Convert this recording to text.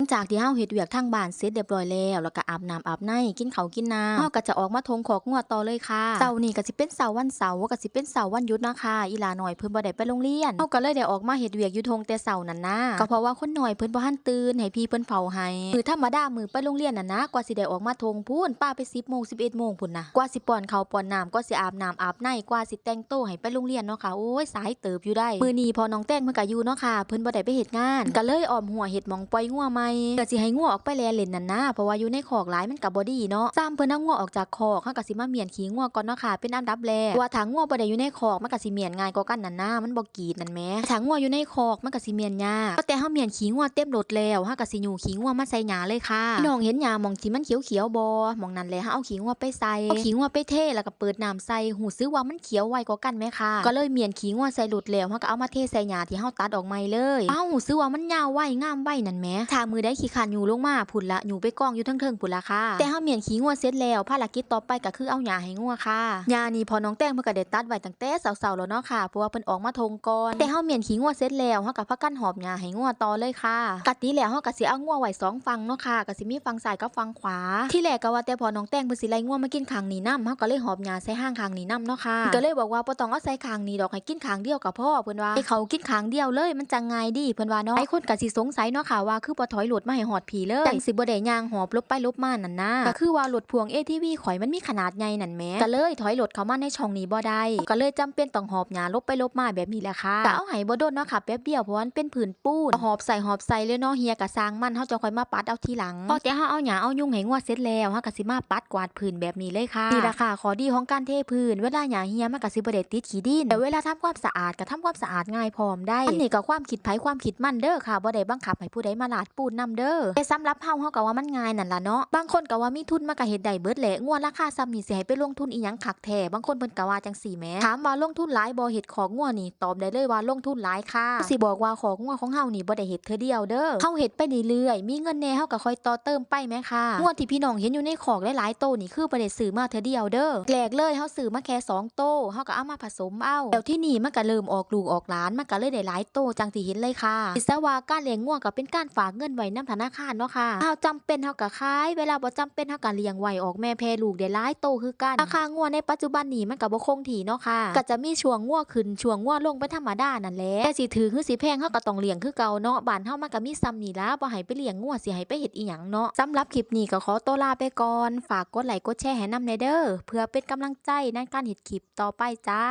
หลังจากที่เฮาเฮ็ดเวียกทางบ้านเสร็จเรียบร้อยแล้ว แล้วก็อาบน้ำอาบในกินข้าวกินน้ำเฮาก็จะออกมาทงขอกงัวต่อเลยค่ะเสาร์นี้ก็สิเป็นเสาร์วันเสาร์ก็สิเป็นเสาร์วันหยุดนะคะอีหลาน้อยเพิ่นบ่ได้ไปโรงเรียนเฮาก็เลยได้ออกมาเฮ็ดเวียกอยู่ทงแต่เสาร์นั่นนะก็เพราะว่าคนน้อยเพิ่นบ่ทันตื่นให้พี่เพิ่นเฝ้าให้มื้อธรรมดามื้อไปโรงเรียนน่ะนะกว่าสิได้ออกมาทงพูนป้าไป 10โมง11โมงพุ่นนะกว่าสิป้อนข้าวป้อนน้ำก็สิอาบน้ำอาบในกว่าสิแต่งโตให้ไปโรงเรียนเนาะค่ะโอ้ยสายเติบอยู่ได้มื้อนี้พอน้องแต้งเพิ่นก็อยู่เนาะค่ะเพิ่นบ่ได้ไปเฮ็ดงานก็เลยออมหัวเฮ็ดหมองปล่อยงัวม่ก็สิให้งัวออกไปแลเล่นนั่นนะเพราะว่าอยู่ในคอกหลายมันก็บ่ดีเนาะซ้ำเพิ่นเอางัวออกจากคอกเฮาก็สิมาเมียนขี้งัวก่อนเนาะค่ะเป็นอันดับแรกว่าถ้างัวบ่ได้อยู่ในคอกมันก็สิเมียนง่ายกว่ากันนั่นนะมันบ่กีดนั่นแหมถ้างัวอยู่ในคอกมันก็สิเมียนยากก็แต่เฮาเมียนขี้งัวเต็มรถแล้วเฮาก็สิอยู่ขี้งัวมาใส่หญ้าเลยค่ะพี่น้องเห็นหญ้ามองที่มันเขียวๆบ่มองนั้นแหละเฮาเอาขี้งัวไปใส่เอาขี้งัวไปเทแล้วก็เปิดน้ำใส่หูซื้อว่ามันเขียวไวกว่ากันไหมค่ะก็เลยเมียนขี้งัวใส่รถแล้วเฮาก็เอามาเทใส่หญ้าที่เฮาตัดออกใหม่เลยเอ้าหูซื้อว่ามันยาวไวงามไวนั่นแหมถ้ามืือได้ขี้คันอยู่ลงมาพุ่นละอยู่ไปกองอยู่เทิงๆพุ่นละค่ะ แต่เฮาเมียนขี้งัวเสร็จแล้วภารกิจต่อไปก็คือเอาหญ้าให้งัวค่ะหญ้านี่พอน้องแต้งเพิ่นก็ได้ตัดไว้ตั้งแต่เช้าๆแล้วเนาะค่ะเพราะว่าเพิ่นออกมาทงก่อนแต่เฮาเมียนขี้งัวเสร็จแล้วเฮาก็พากันหอบหญ้าให้งัวต่อเลยค่ะกะติแล้วเฮาก็สิเอางัวไว้สองฝั่งเนาะค่ะก็สิมีฝั่งซ้ายกับฝั่งขวา ที่แรกก็ว่าแต่พอน้องแต้งเพิ่นสิไล่งัวมากินข้างนี้นํเฮาก็เลยหอบหญ้าใส่ห้างข้างนี้นํเนาะค่ะก็เลยบอกว่าบ่ต้องเอาใส่ข้างนี้ดอกให้กินข้างเดียวก็พอเพิ่นว่าให้เขากินข้างเดียวเลยมันจังง่ายดีเพิ่นว่าเนาะหลายคนก็สิสงสัยเนาะค่ะว่าคือบ่ถอยรถมาให้หอดผีเลยจังสิบ่ได้ย่างหอบลบไปลบมานั่นนะก็คือว่ารถพ่วง ATV ข่อยมันมีขนาดใหญ่นั่นแหมก็เลยถอยรถเข้ามาในช่องนี้บ่ได้ก็เลยจำเป็นต้องหอบหญ้าลบไปลบมาแบบนี้แหละค่ะก็เอาให้บ่โดนเนาะค่ะแป๊บเดียวเพราะว่ามันเป็นผืนปูนหอบใส่หอบใส่เลยเนาะเฮียก็สร้างมันเฮาจะค่อยมาปัดเอาทีหลังพอแต่เฮาเอาหญ้าเอายุ่งให้งัวเสร็จแล้วเฮาก็สิมาปัดกวาดพื้นแบบนี้เลยค่ะนี่ล่ะค่ะขอดีของการเทพื้นเวลาหญ้าเฮียมันก็สิบ่ได้ติดขี้ดินแต่เวลาทำความสะอาดก็ทำความสะอาดง่ายพร้อมได้อันนี้ก็ความคิดไผความคิดมันเด้อค่ะบ่ได้บังคับให้ผู้ใดมาลาดปูนนํเด้อแต่สำหรับเฮาเฮาก็ว่ามันง่ายนั่นล่ะเนาะบางคนก็ว่ามีทุนมาก็เฮ็ดได้เบิดแหละงัวราคาซ้ำนี่สิให้ไปลงทุนอีหยังคักแท้บางคนเพิ่นก็ว่าจังซี่แหมถามว่าลงทุนหลายบ่เฮ็ดของงัวนี่ตอบได้เลยว่าลงทุนหลายค่ะสิบอกว่าของงัวของเฮานี่บ่ได้เฮ็ดเทื่อเดียวเด้อเฮาเฮ็ดไปเรื่อยๆมีเงินแน่เฮาก็ค่อยต่อเติมไปแหมค่ะงัวที่พี่น้องเห็นอยู่ในของหลายๆโตนี่คือบ่ได้ซื้อมาเทื่อเดียวเด้อแรกเลยเฮาซื้อมาแค่สองโตเฮาก็เอามาผสมเอาแล้วที่นี่มันก็เริ่มออกลูกออกหลานมันก็เลยได้หลายโตวจังที่เห็นเลยค่ะคิซะว่าการเลี้ยงงัวก็เป็นการฝากเงินไว้นำธนาคารเนาะค่ะเฮาจำเป็นเฮาก็ขาย เวลาบ่จำเป็นเฮาก็เลี้ยงไว้ออกแม่แพรลูกได้หลายโตคือกันราคางัวในปัจจุบันนี้มันก็บ่คงที่เนาะค่ะก็จะมีช่วงงัวขึ้นช่วงงัวลงเป็นธรรมดานั่นแหละแต่สิถือคือสิแพงเฮาก็ต้องเลี้ยงคือเก่าเนาะบ้านเฮามันก็มีซ้ำนี่ล่ะบ่ให้ไปเลี้ยงงัวสิให้ไปเฮ็ดอีหยังเนาะสำหรับคลิปนี้ก็ขอตัวลาไปก่อนฝากกดไลค์กดแชร์ให้นำแน่เด้อเพื่อเป็นกำลังใจในการเฮ็ดคลิปต่อไปจ้า